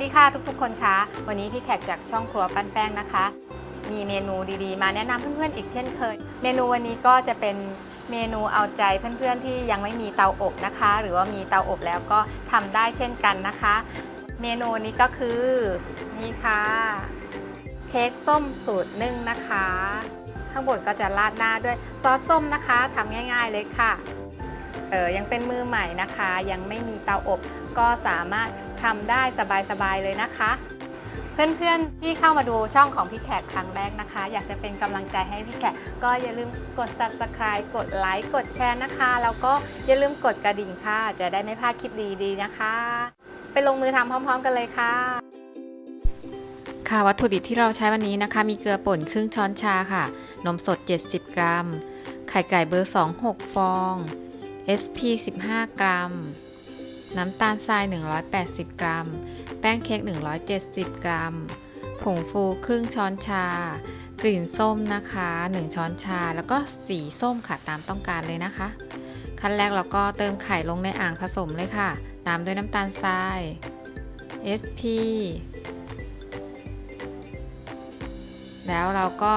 สวัสดีค่ะทุกๆ คนคะวันนี้พี่แขกจากช่องครัวปั้นแป้งนะคะ มีเมนูดีๆ มาแนะนำเพื่อนๆอีกเช่นเคย เมนูวันนี้ก็จะเป็นเมนูเอาใจเพื่อนๆที่ยังไม่มีเตาอบนะคะ หรือว่ามีเตาอบแล้วก็ทำได้เช่นกันนะคะ เมนูนี้ก็คือนี่ค่ะเค้กส้มสูตรนึ่งนะคะ ข้างบนก็จะราดหน้าด้วยซอสส้มนะคะทำง่าย ๆเลยค่ะเออยังเป็นมือใหม่นะคะ ยังไม่มีเตาอบก็สามารถ ทำได้สบายๆเลยนะคะ เพื่อนๆที่เข้ามาดูช่องของพี่แขกครั้งแรกนะคะ อยากจะเป็นกำลังใจให้พี่แขกก็อย่าลืมกด subscribe กดไลค์กดแชร์นะคะ แล้วก็อย่าลืมกดกระดิ่งค่ะ จะได้ไม่พลาดคลิปดีๆนะคะ ไปลงมือทำพร้อม ๆ กันเลยค่ะค่ะวัตถุดิบที่เราใช้วันนี้นะคะ มีเกลือป่นครึ่งช้อนชาค่ะ นมสด 70 กรัม ไข่ไก่เบอร์ 2 6 ฟอง SP 15 กรัม น้ำตาลทราย 180 กรัม แป้งเค้ก 170 กรัม ผงฟูครึ่งช้อนชา กลิ่นส้มนะคะ 1 ช้อนชา แล้วก็สีส้มค่ะตามต้องการเลยนะคะ ขั้นแรกเราก็เติมไข่ลงในอ่างผสมเลยค่ะ ตามด้วยน้ำตาลทราย SP แล้วเราก็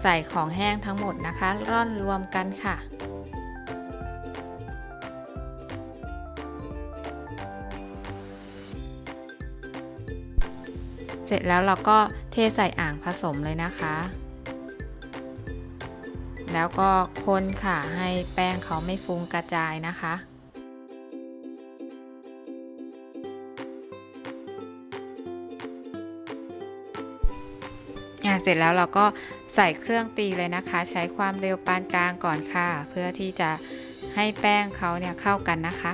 ใส่ของแห้งทั้งหมดนะคะ ร่อนรวมกันค่ะ เสร็จแล้วเราก็เทใส่อ่างผสมเลยนะคะ แล้วก็คนค่ะให้แป้งเขาไม่ฟุ้งกระจายนะคะอะเสร็จแล้วเราก็ใส่เครื่องตีเลยนะคะ ใช้ความเร็วปานกลางก่อนค่ะ เพื่อที่จะให้แป้งเขาเนี่ยเข้ากันนะคะ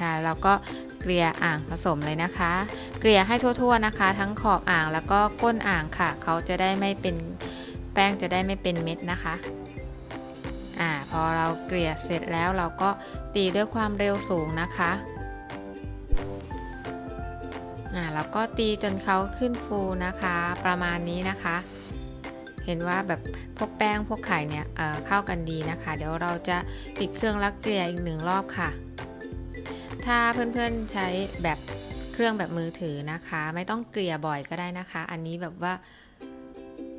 ค่ะเราก็เกลี่ยอ่างผสมเลยนะคะ เกลี่ยให้ทั่วๆนะคะ ทั้งขอบอ่างแล้วก็ก้นอ่างค่ะ เขาจะได้ไม่เป็นแป้งจะได้ไม่เป็นเม็ดนะคะอ่าพอเราเกลี่ยเสร็จแล้วเราก็ตีด้วยความเร็วสูงนะคะอ่าแล้วก็ตีจนเขาขึ้นฟูนะคะ ประมาณนี้นะคะ เห็นว่าแบบพวกแป้งพวกไข่เนี่ยเเข้ากันดีนะคะ เดี๋ยวเราจะปิดเครื่องแล้วเกลี่ยอีกหนึ่งรอบค่ะ ถ้าเพื่อนๆใช้แบบเครื่องแบบมือถือนะคะ ไม่ต้องเกลี่ยบ่อยก็ได้นะคะ อันนี้แบบว่า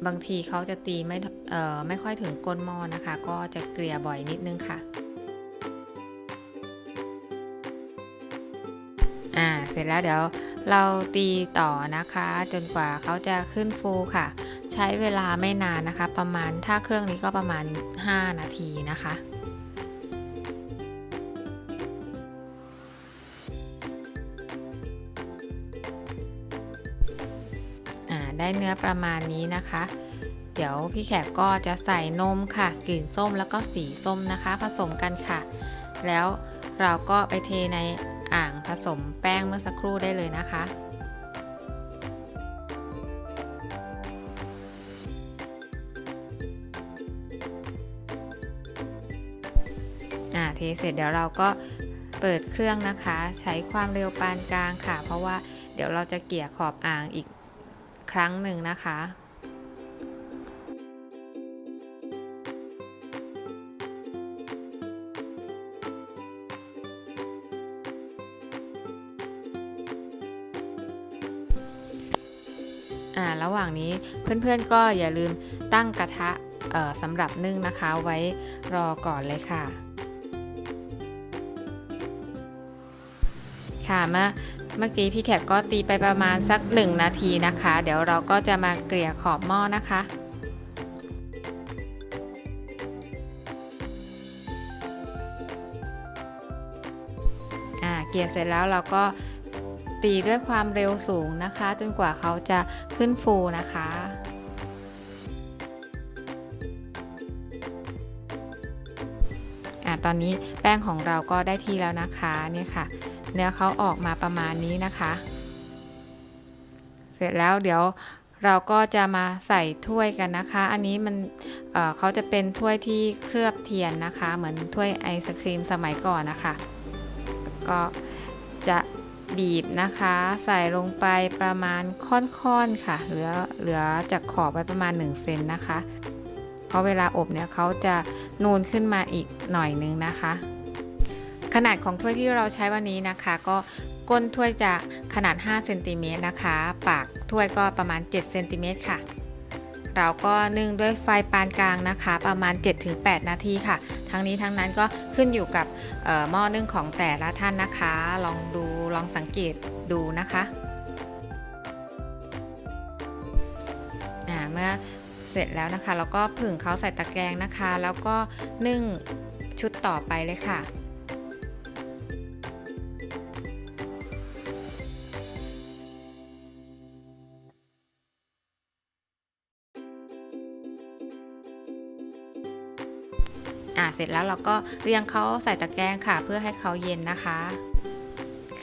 บางทีเขาจะตีไม่เอ่อไม่ค่อยถึงก้นหม้อนะคะ ก็จะเกลี่ยบ่อยนิดนึงค่ะอ่าเสร็จแล้วเดี๋ยวเราตีต่อนะคะ จนกว่าเขาจะขึ้นฟูค่ะ ใช้เวลาไม่นานนะคะ ประมาณถ้าเครื่องนี้ก็ประมาณ 5 นาทีนะคะ ได้เนื้อประมาณนี้นะคะ เดี๋ยวพี่แขกก็จะใส่นมค่ะ กลิ่นส้มแล้วก็สีส้มนะคะ ผสมกันค่ะ แล้วเราก็ไปเทในอ่างผสมแป้งเมื่อสักครู่ได้เลยนะคะอ่าเทเสร็จเดี๋ยวเราก็เปิดเครื่องนะคะ ใช้ความเร็วปานกลางค่ะ เพราะว่าเดี๋ยวเราจะเกี่ยขอบอ่างอีก ครั้งหนึ่งนะคะอ่าระหว่างนี้เพื่อนๆก็อย่าลืมตั้งกระทะสำหรับนึ่งนะคะไว้รอก่อนเลยค่ะ ค่ะมื่อ เมื่อกี้พี่แขกก็ตีไปประมาณสัก 1 นาทีนะคะ เดี๋ยวเราก็จะมาเกลี่ยขอบหม้อนะคะอ่าเกลี่ยเสร็จแล้วเราก็ตีด้วยความเร็วสูงนะคะ จนกว่าเขาจะขึ้นฟูนะคะ อ่าตอนนี้แป้งของเราก็ได้ที่แล้วนะคะเนี่ยค่ะ เนื้อเขาออกมาประมาณนี้นะคะ เสร็จแล้วเดี๋ยวเราก็จะมาใส่ถ้วยกันนะคะ อันนี้มันเเขาจะเป็นถ้วยที่เคลือบเทียนนะคะ เหมือนถ้วยไอศครีมสมัยก่อนนะคะ ก็จะบีบนะคะ ใส่ลงไปประมาณค่อนๆค่ะ เหลือเหลือจากขอบไว้ประมาณ1เซนนะคะ เพราะเวลาอบเนี่ยเขาจะนูนขึ้นมาอีกหน่อยนึงนะคะ ขนาดของถ้วยที่เราใช้วันนี้นะคะ ก็ก้นถ้วยจะขนาด5เซนติเมตรนะคะ ปากถ้วยก็ประมาณ7เซนติเมตรค่ะ เราก็นึ่งด้วยไฟปานกลางนะคะ ประมาณ 7-8 นาทีค่ะ ทั้งนี้ทั้งนั้นก็ขึ้นอยู่กับหม้อนึ่งของแต่ละท่านนะคะ ลองดูลองสังเกตดูนะคะอ่าเมื่อ เสร็จแล้วนะคะเราก็ผึ่งเขาใส่ตะแกรงนะคะ แล้วก็นึ่งชุดต่อไปเลยค่ะอ่าเสร็จแล้วเราก็เรียงเขาใส่ตะแกรงค่ะ เพื่อให้เขาเย็นนะคะ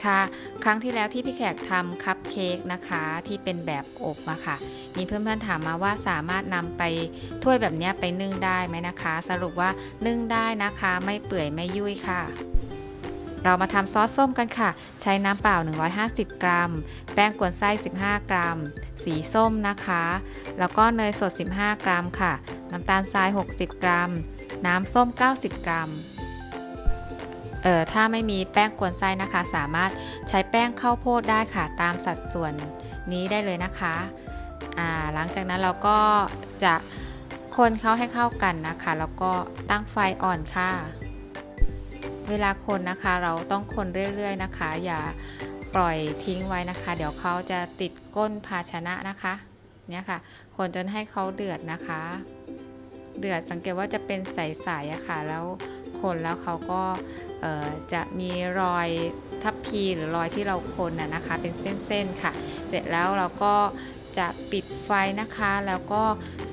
ค่ะ ครั้งที่แล้วที่พี่แขกทำคัพเค้กนะคะ ที่เป็นแบบอบมาค่ะ มีเพื่อนๆถามมาว่าสามารถนำไปถ้วยแบบนี้ไปนึ่งได้ไหมนะคะ สรุปว่านึ่งได้นะคะ ไม่เปื่อยไม่ยุ่ยค่ะ เรามาทำซอสส้มกันค่ะ ใช้น้ำเปล่า 150 กรัม แป้งกวนไส้ 15 กรัม สีส้มนะคะ แล้วก็เนยสด 15 กรัมค่ะ น้ำตาลทราย 60 กรัม น้ำส้ม 90 กรัมเอ่อถ้าไม่มีแป้งกวนไส้นะคะ สามารถใช้แป้งข้าวโพดได้ค่ะตามสัดส่วนนี้ได้เลยนะคะ อ่าหลังจากนั้นเราก็จะคนเข้าให้เข้ากันนะคะ แล้วก็ตั้งไฟอ่อนค่ะ เวลาคนนะคะเราต้องคนเรื่อยๆนะคะ อย่าปล่อยทิ้งไว้นะคะ เดี๋ยวเขาจะติดก้นภาชนะนะคะเนี่ยค่ะ คนจนให้เขาเดือดนะคะ เดือดสังเกตว่าจะเป็นใสๆอะค่ะ แล้วคนแล้วเขาก็จะมีรอยทับพีหรือรอยที่เราคนน่ะนะคะ เป็นเส้นๆค่ะ เสร็จแล้วเราก็ จะปิดไฟนะคะ แล้วก็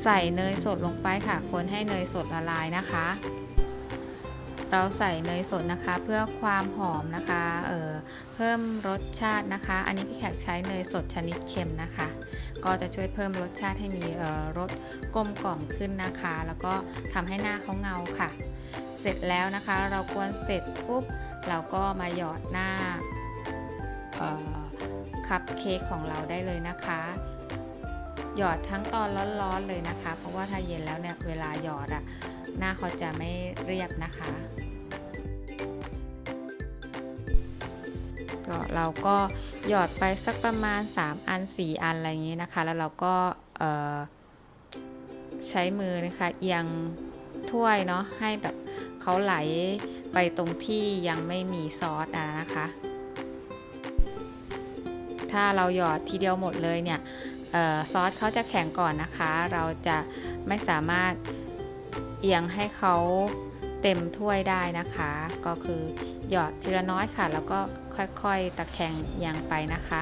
ใส่เนยสดลงไปค่ะ คนให้เนยสดละลายนะคะ เราใส่เนยสดนะคะ เพื่อความหอมนะคะเอ่อเพิ่มรสชาตินะคะ อันนี้พี่แขกใช้เนยสดชนิดเค็มนะคะ ก็จะช่วยเพิ่มรสชาติให้มีเอ่อรสกลมกล่อมขึ้นนะคะ แล้วก็ทำให้หน้าเขาเงาค่ะ เสร็จแล้วนะคะ เรากวนเสร็จปุ๊บเราก็มาหยอดหน้าออคัพเค้กของเราได้เลยนะคะ หยอดทั้งตอนร้อนๆเลยนะคะ เพราะว่าถ้าเย็นแล้วเนี่ยเวลาหยอดอะหน้าเขาจะไม่เรียบนะคะ ก็เราก็หยอดไปสักประมาณ 3 อัน 4 อันอะไรอย่างนี้นะคะ แล้วเราก็เอ่อใช้มือนะคะเอียงถ้วยเนาะให้แบบเขาไหลไปตรงที่ยังไม่มีซอสอะนะคะ ถ้าเราหยอดทีเดียวหมดเลยเนี่ย ซอสเขาจะแข็งก่อนนะคะ เราจะไม่สามารถเอียงให้เขาเต็มถ้วยได้นะคะ ก็คือหยอดทีละน้อยค่ะ แล้วก็ค่อยๆตะแคงเอียงไปนะคะ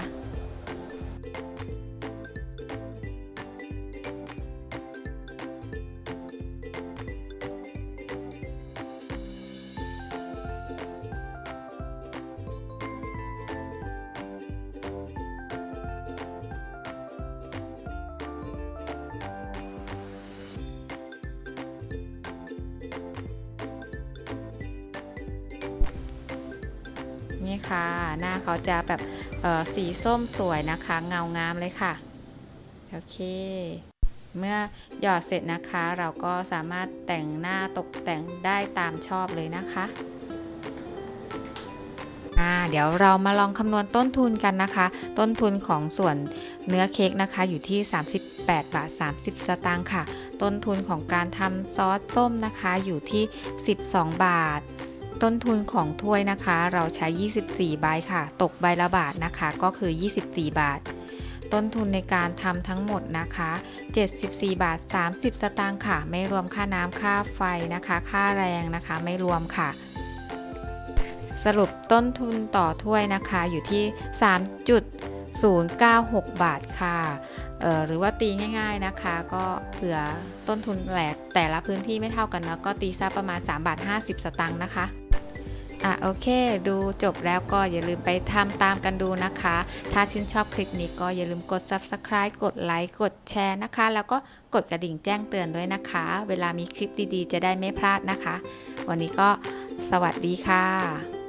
นี่ค่ะ หน้าเขาจะแบบสีส้มสวยนะคะ เงางามเลยค่ะ โอเค เมื่อหยอดเสร็จนะคะ เราก็สามารถแต่งหน้าตกแต่งได้ตามชอบเลยนะคะอ่าเดี๋ยวเรามาลองคำนวณต้นทุนกันนะคะ ต้นทุนของส่วนเนื้อเค้กนะคะอยู่ที่ 38 บาท 30 สตางค์ค่ะ ต้นทุนของการทำซอสส้มนะคะอยู่ที่ 12 บาท ต้นทุนของถ้วยนะคะ เราใช้ 24 ใบค่ะ ตกใบละบาทนะคะ ก็คือ 24 บาท ต้นทุนในการทำทั้งหมดนะคะ 74 บาท 30 สตางค์ค่ะ ไม่รวมค่าน้ำค่าไฟนะคะ ค่าแรงนะคะ ไม่รวมค่ะ สรุปต้นทุนต่อถ้วยนะคะอยู่ที่ 3.096 บาทค่ะเออหรือว่าตีง่ายๆนะคะ ก็เผื่อต้นทุนแหลกแต่ละพื้นที่ไม่เท่ากันนะก็ตีซะประมาณ 3 บาท 50 สตางค์นะคะ อะโอเค ดูจบแล้วก็อย่าลืมไปทำตามกันดูนะคะ ถ้าชื่นชอบคลิปนี้ก็อย่าลืมกด subscribe กดไลค์กดแชร์นะคะ แล้วก็กดกระดิ่งแจ้งเตือนด้วยนะคะ เวลามีคลิปดีๆ จะได้ไม่พลาดนะคะ วันนี้ก็สวัสดีค่ะ